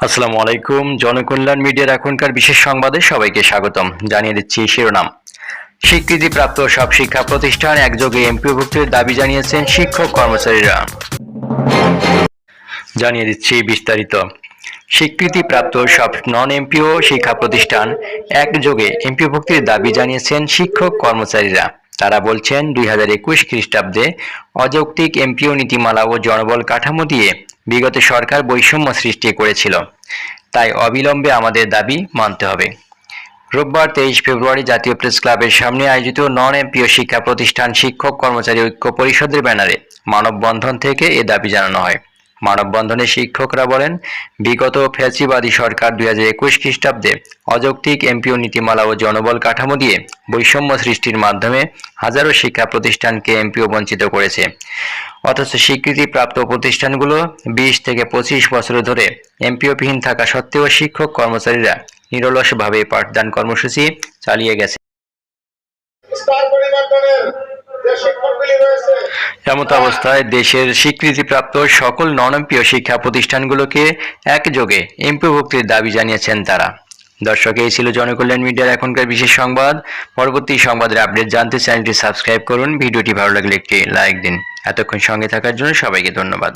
আসসালামু আলাইকুম। জনকল্যাণ মিডিয়ার এখনকার বিশেষ সংবাদে সবাইকে স্বাগতম। জানিয়ে দিচ্ছি শিরোনাম। স্বীকৃতিপ্রাপ্ত সব শিক্ষা প্রতিষ্ঠান একযোগে এমপিভুক্তির দাবি জানিয়েছেন শিক্ষক কর্মচারীরা। জানিয়ে দিচ্ছি বিস্তারিত। স্বীকৃতিপ্রাপ্ত সব নন এমপিও শিক্ষা প্রতিষ্ঠান একযোগে এমপিভুক্তির দাবি জানিয়েছেন শিক্ষক কর্মচারীরা। তারা বলছেন দুই হাজার একুশ খ্রিস্টাব্দে অযৌক্তিক এমপিও নীতিমালা ও জনবল কাঠামো দিয়ে বিগত সরকার বৈষম্য সৃষ্টি করেছিল। তাই অবিলম্বে আমাদের দাবি মানতে হবে। রোববার তেইশ ফেব্রুয়ারি জাতীয় প্রেস ক্লাবের সামনে আয়োজিত নন এমপিও শিক্ষা প্রতিষ্ঠান শিক্ষক কর্মচারী ঐক্য পরিষদের ব্যানারে মানববন্ধন থেকে এ দাবি জানানো হয়। মানববন্ধনে শিক্ষকরা বলেন, বিগত ফ্যাসিবাদী সরকার দুই হাজার একুশ খ্রিস্টাব্দে অযৌক্তিক এমপিও নীতিমালা ও জনবল কাঠামো দিয়ে বৈষম্য সৃষ্টির মাধ্যমে হাজারো শিক্ষা প্রতিষ্ঠানকে এমপিও বঞ্চিত করেছে। অথচ স্বীকৃতিপ্রাপ্ত প্রতিষ্ঠানগুলো বিশ থেকে পঁচিশ বছর ধরে এমপিওবিহীন থাকা সত্ত্বেও শিক্ষক কর্মচারীরা নিরলসভাবে পাঠদান কর্মসূচি চালিয়ে গেছে। এমত অবস্থায় দেশের স্বীকৃতিপ্রাপ্ত সকল ননম্পীয় শিক্ষা প্রতিষ্ঠানগুলোকে একযোগে এমপিভুক্তির দাবি জানিয়েছেন তারা। দর্শক, এই ছিল জনকল্যাণ মিডিয়ার এখনকার বিশেষ সংবাদ। পরবর্তী সংবাদের আপডেট জানতে চ্যানেলটি সাবস্ক্রাইব করুন। ভিডিওটি ভালো লাগলে একটি লাইক দিন। এতক্ষণ সঙ্গে থাকার জন্য সবাইকে ধন্যবাদ।